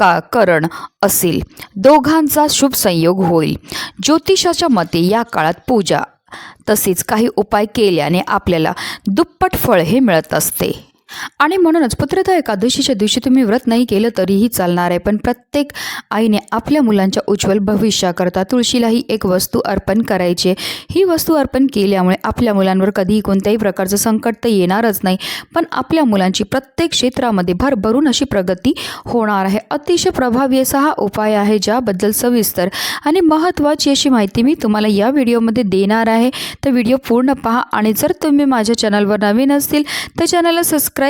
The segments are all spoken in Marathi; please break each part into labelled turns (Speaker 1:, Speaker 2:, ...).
Speaker 1: का करण असेल. दोघांचा शुभ संयोग होईल. ज्योतिषाच्या मते या काळात पूजा तसेच काही उपाय केल्याने आपल्याला दुप्पट फळ हे मिळत असते. आणि म्हणूनच पुत्रता एकादशीच्या दिवशी तुम्ही व्रत नाही केलं तरीही चालणार आहे. पण प्रत्येक आईने आपल्या मुलांच्या उज्ज्वल भविष्याकरता तुळशीलाही एक वस्तू अर्पण करायची आहे. ही वस्तू अर्पण केल्यामुळे आपल्या मुलांवर कधीही कोणत्याही प्रकारचं संकट तर येणारच नाही. पण आपल्या मुलांची प्रत्येक क्षेत्रामध्ये भरभरून अशी प्रगती होणार आहे. अतिशय प्रभावी असा हा उपाय आहे ज्याबद्दल सविस्तर आणि महत्त्वाची अशी माहिती मी तुम्हाला या व्हिडिओमध्ये देणार आहे. तर व्हिडिओ पूर्ण पहा आणि जर तुम्ही माझ्या चॅनलवर नवीन असतील तर चॅनलला सबस्क्राईब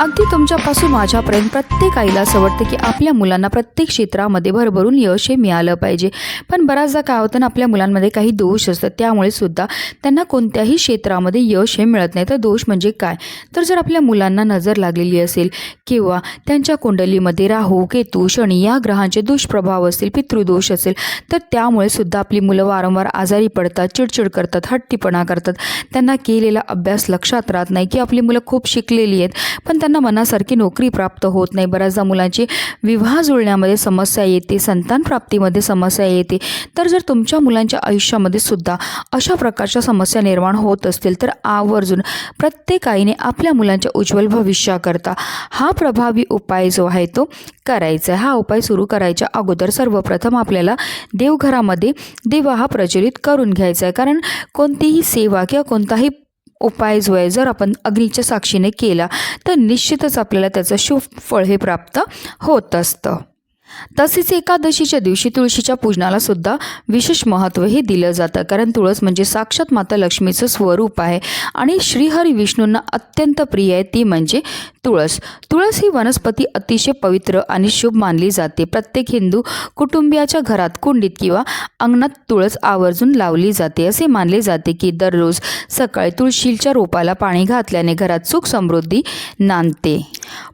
Speaker 1: अगदी तुमच्यापासून माझ्यापर्यंत प्रत्येक आईला असं वाटतं की आपल्या मुलांना प्रत्येक क्षेत्रामध्ये भरभरून यश हे मिळालं पाहिजे. पण बऱ्याचदा काय होतं ना आपल्या मुलांमध्ये काही दोष असतात. त्यामुळे सुद्धा त्यांना कोणत्याही क्षेत्रामध्ये यश हे मिळत नाही. तर दोष म्हणजे काय? तर जर आपल्या मुलांना नजर लागलेली असेल किंवा त्यांच्या कुंडलीमध्ये राहू केतू शनी या ग्रहांचे दुष्प्रभाव असतील पितृदोष असेल तर त्यामुळे सुद्धा आपली मुलं वारंवार आजारी पडतात चिडचिड करतात हट्टीपणा करतात. त्यांना केलेला अभ्यास लक्षात राहत नाही की आपली मुलं खूप शिकलेली आहेत. पण त्यांना मनासारखी नोकरी प्राप्त होत नाही. बऱ्याचदा मुलांची विवाह जुळण्यामध्ये समस्या येते संतान प्राप्तीमध्ये समस्या येते. तर जर तुमच्या मुलांच्या आयुष्यामध्ये सुद्धा अशा प्रकारच्या समस्या निर्माण होत असतील तर आवर्जून प्रत्येक आईने आपल्या मुलांच्या उज्ज्वल भविष्याकरता हा प्रभावी उपाय जो आहे तो करायचा आहे. हा उपाय सुरू करायच्या अगोदर सर्वप्रथम आपल्याला देवघरामध्ये दिवा हा प्रज्वलित करून घ्यायचा आहे. कारण कोणतीही सेवा किंवा कोणताही उपाय जो आहे जर आपण अग्नीच्या साक्षीने केला तर निश्चितच आपल्याला त्याचं शुभ फळ हे प्राप्त होत असतं. तसेच एकादशीच्या दिवशी तुळशीच्या पूजनाला सुद्धा विशेष महत्त्व हे दिलं जातं. कारण तुळस म्हणजे साक्षात माता लक्ष्मीचं स्वरूप आहे आणि श्रीहरी विष्णूंना अत्यंत प्रिय आहे ती म्हणजे तुळस. तुळस ही वनस्पती अतिशय पवित्र आणि शुभ मानली जाते. प्रत्येक हिंदू कुटुंबियाच्या घरात कुंडीत किंवा अंगणात तुळस आवर्जून लावली जाते. असे मानले जाते की दररोज सकाळी तुळशीच्या रोपाला पाणी घातल्याने घरात सुख समृद्धी नांदते.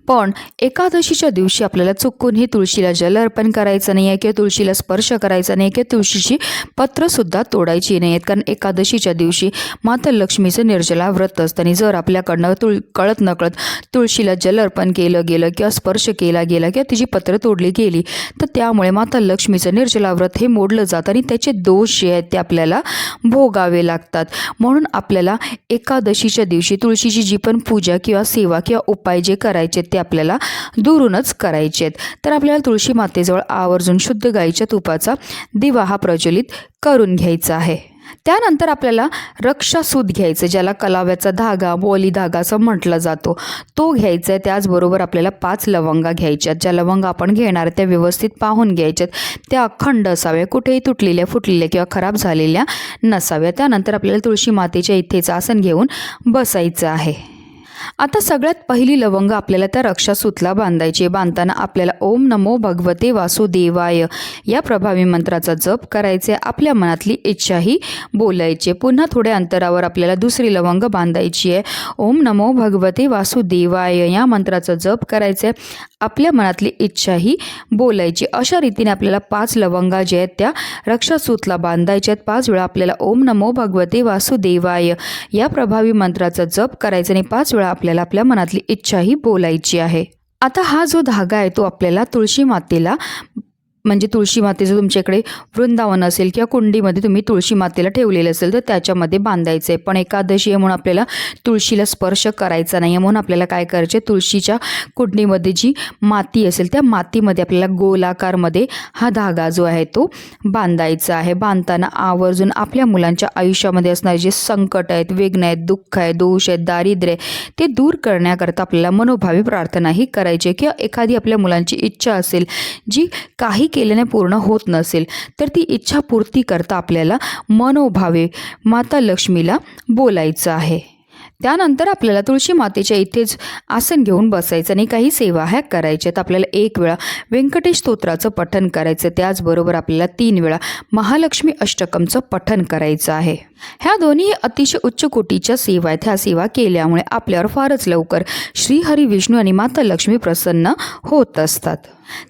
Speaker 1: पण एकादशीच्या दिवशी आपल्याला चुकून ही तुळशीला जल अर्पण करायचं नाही आहे किंवा तुळशीला स्पर्श करायचा नाही किंवा तुळशीची पत्रसुद्धा तोडायची नाही आहेत कारण एकादशीच्या दिवशी माता लक्ष्मीचं निर्जला व्रत असतं आणि जर आपल्याकडनं तुळ कळत नकळत तुळशीला जल अर्पण केलं गेलं किंवा स्पर्श केला गेला किंवा तिची पत्र तोडली गेली तर त्यामुळे माता लक्ष्मीचं निर्जला व्रत हे मोडलं जातं आणि त्याचे दोष जे आहेत ते आपल्याला भोगावे लागतात. म्हणून आपल्याला एकादशीच्या दिवशी तुळशीची जी पण पूजा किंवा सेवा किंवा उपाय जे करायचे ते आपल्याला दुरूनच करायचे आहेत. तर आपल्याला तुळशी मातेजवळ आवर्जून शुद्ध गाईच्या तुपाचा दिवा हा प्रज्वलित करून घ्यायचा आहे. त्यानंतर आपल्याला रक्षासूत घ्यायचं ज्याला कलाव्याचा धागा बोली धागा असं म्हटलं जातो. तो घ्यायचा आहे. त्याचबरोबर आपल्याला पाच लवंगा घ्यायच्यात ज्या लवंगा आपण घेणार त्या व्यवस्थित पाहून घ्यायच्यात त्या अखंड असाव्या कुठेही तुटलेल्या फुटलेल्या किंवा खराब झालेल्या नसाव्या. त्यानंतर आपल्याला तुळशी मातेच्या इथेच आसन घेऊन बसायचं आहे. आता सगळ्यात पहिली लवंग आपल्याला त्या रक्षासूतला बांधायची आहे. बांधताना आपल्याला ओम नमो भगवते वासुदेवाय. या प्रभावी मंत्राचा जप करायचे आपल्या मनातली इच्छाही बोलायची पुन्हा थोड्या अंतरावर आपल्याला दुसरी लवंग बांधायची आहे. ओम नमो भगवते वासुदेवाय. या मंत्राचा जप करायचा आहे आपल्या मनातली इच्छाही बोलायची अशा रीतीने आपल्याला पाच लवंगा ज्या आहेत त्या रक्षासूतला बांधायच्या आहेत. पाच वेळा आपल्याला ओम नमो भगवते वासुदेवाय. या प्रभावी मंत्राचा जप करायचा आणि पाच वेळा आपल्याला आपल्या मनातली इच्छाही बोलायची आहे. आता हा जो धागा आहे तो आपल्याला तुळशी मातेला म्हणजे तुळशी मातेचं तुमच्याकडे वृंदावन असेल किंवा कुंडीमध्ये तुम्ही तुळशी मातेला ठेवलेलं असेल तर त्याच्यामध्ये बांधायचं आहे. पण एकादशी आहे म्हणून आपल्याला तुळशीला स्पर्श करायचा नाही आहे म्हणून आपल्याला काय करायचे तुळशीच्या कुंडीमध्ये जी माती असेल त्या मातीमध्ये आपल्याला गोलाकारमध्ये हा धागा जो आहे तो बांधायचा आहे. बांधताना आवर्जून आपल्या मुलांच्या आयुष्यामध्ये असणारे जे संकट आहेत वेगन आहेत दुःख आहे दोष आहेत दारिद्र्य आहे, ते दूर करण्याकरता आपल्याला मनोभावी प्रार्थनाही करायची आहे. किंवा एखादी आपल्या मुलांची इच्छा असेल जी काही केल्याने पूर्ण होत नसेल तर ती इच्छा पूर्ती करता आपल्याला मनोभावे माता लक्ष्मीला बोलायचं आहे. त्यानंतर आपल्याला तुळशी मातेच्या इथेच आसन घेऊन बसायचं आणि काही सेवा ह्या करायच्या आहेत. आपल्याला एक वेळा व्यंकटेश स्तोत्राचं पठन करायचं त्याचबरोबर आपल्याला तीन वेळा महालक्ष्मी अष्टकमचं पठन करायचं आहे. ह्या दोन्ही अतिशय उच्च कोटीच्या सेवा आहेत. ह्या सेवा केल्यामुळे आपल्यावर फारच लवकर श्रीहरी विष्णू आणि माता लक्ष्मी प्रसन्न होत असतात.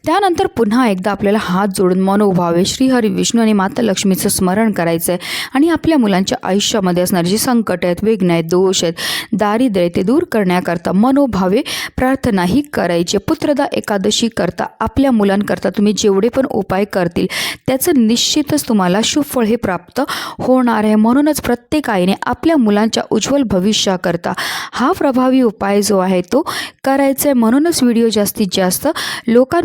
Speaker 1: त्यानंतर पुन्हा एकदा आपल्याला हात जोडून मनोभावे श्रीहरी विष्णू आणि माता लक्ष्मीचं स्मरण करायचं आहे आणि आपल्या मुलांच्या आयुष्यामध्ये असणारे जे संकट आहेत वेगन आहेत दोष आहेत दारिद्र्य ते दूर करण्याकरता मनोभावे प्रार्थनाही करायची. पुत्रदा एकादशी करता आपल्या मुलांकरता तुम्ही जेवढे पण उपाय करतील त्याचं निश्चितच तुम्हाला सुफळ हे प्राप्त होणार आहे. म्हणूनच प्रत्येक आईने आपल्या मुलांच्या उज्ज्वल भविष्याकरता हा प्रभावी उपाय जो आहे तो करायचा आहे म्हणूनच व्हिडिओ जास्तीत जास्त लोकां